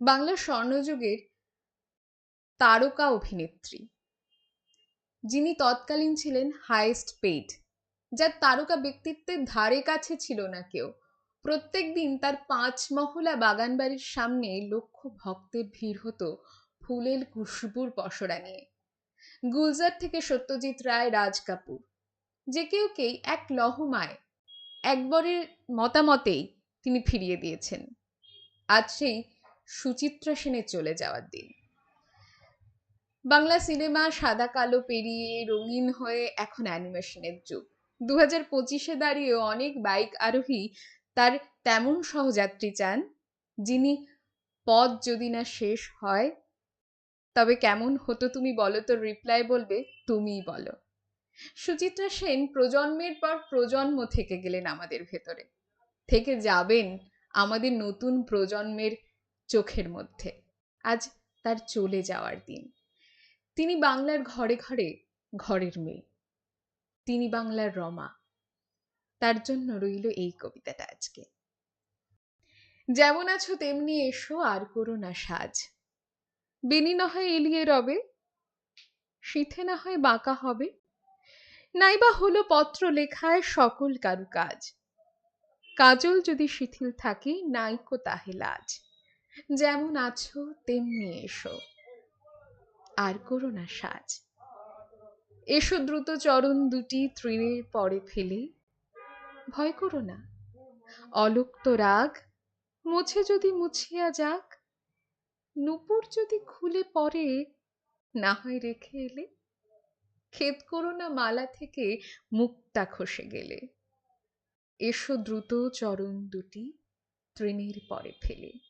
বাংলার স্বর্ণযুগের তারকা অভিনেত্রী। যিনি তৎকালীন ছিলেন হাইয়েস্ট পেইড। যার তারকা ব্যক্তিত্বের ধারে কাছে ছিল না কেউ। প্রত্যেক দিন তার পাঁচ মহলা বাগান বাড়ির সামনে লক্ষ ভক্তের ভিড় হতো ফুলের খুশবুর পসরা নিয়ে। গুলজার থেকে সত্যজিৎ রায়, রাজ কাপুর। যে কেউ কেই এক লহমায় একবারের মতামতেই তিনি ফিরিয়ে দিয়েছেন। আজ সেই সুচিত্রা সেনের চলে যাওয়ার দিন। বাংলা সিনেমা সাদা কালো পেরিয়ে রঙিন হয়ে এখন অ্যানিমেশনের যুগ। দু হাজার পঁচিশে দাঁড়িয়েও অনেক বাইক আরোহী তার তেমন সহযাত্রী চান যিনি পথ যদি না শেষ হয়, তবে কেমন হতো তুমি বলো তো রিপ্লাই বলবে, তুমিই বলো। সুচিত্রা সেন প্রজন্মের পর প্রজন্ম থেকে গেলেন আমাদের ভেতরে। থেকে যাবেন আমাদের নতুন প্রজন্মের চোখের মধ্যে। আজ তার চলে যাওয়ার দিন। তিনি বাংলার ঘরে ঘরে ঘরের মেয়ে। তিনি বাংলার রমা। তার জন্য রইল এই কবিতাটা আজকে। যেমন আছো তেমনি এসো, আর করো না সাজ। বেনি না হয় এলিয়ে রবে শীতে না হয় বাঁকা হবে। নাইবা হলো পত্র লেখায় সকল কারু কাজ কাজল যদি শিথিল থাকে, নাইকো তাহে লাজ। যেমন আছো, তেমনি এসো। আর করো না সাজ। এসো দ্রুত চরণ দুটি তৃণের পরে ফেলে। ভয় করো না। অলোক্ত রাগ, মুছে যদি মুছিয়া যাক। নুপুর যদি খুলে পরে না হয় রেখে এলে। খেদ করো না মালা থেকে মুক্তা খসে গেলে। এসো দ্রুত চরণ দুটি তৃণের পরে ফেলে।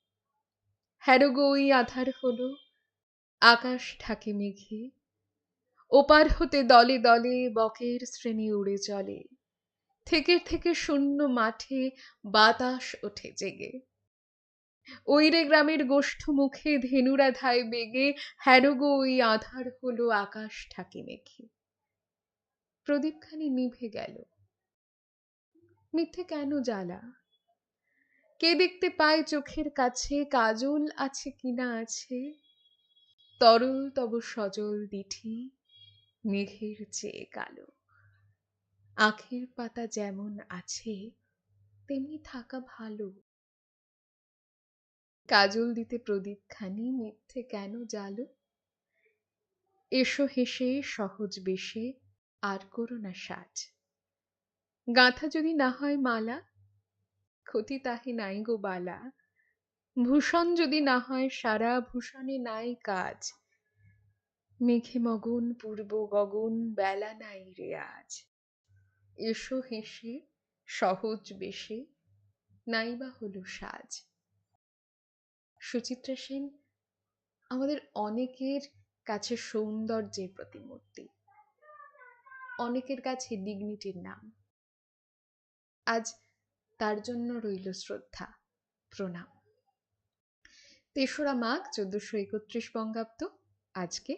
হ্যারোগো ওই আধার হলো, আকাশ ঢাকে মেঘে। ওপার হতে দলে দলে বকের শ্রেণি উড়ে চলে। থেকে থেকে শূন্য মাঠে বাতাস ওঠে জেগে। ওইরে গ্রামের গোষ্ঠ মুখে ধেনুরা ধায় বেগে হ্যারোগো ওই আধার হলো, আকাশ ঠাকে মেঘে। প্রদীপখানি নিভে গেল। মিথ্যে কেন জ্বালা? কে দেখতে পায় চোখের কাছে কাজল আছে কিনা আছে? তরল তব সজল দিঠি, মেঘের চেয়ে কালো। আখের পাতা যেমন আছে, তেমনি থাকা ভালো। কাজল দিতে প্রদীপ খানি মিথ্যে কেন জালো? এসো হেসে সহজ বেশে, আর করো না সাজ। গাঁথা যদি না হয় মালা ক্ষতি তাহে নাই গো বালা। ভূষণ যদি না হয়, সারা ভূষণে নাই কাজ। মেঘে মগন, পূর্ব গগন, বেলা নাই রে আজ। এসো হেসে, সহজ বেশে, নাইবা হলো সাজ। সুচিত্রা সেন, আমাদের অনেকের কাছে সৌন্দর্যের প্রতিমূর্তি। অনেকের কাছে ডিগনিটির নাম। আজ তার জন্য রইল শ্রদ্ধা প্রণাম। তেসরা মাঘ চোদ্দোশো একত্রিশ বঙ্গাব্দ আজকে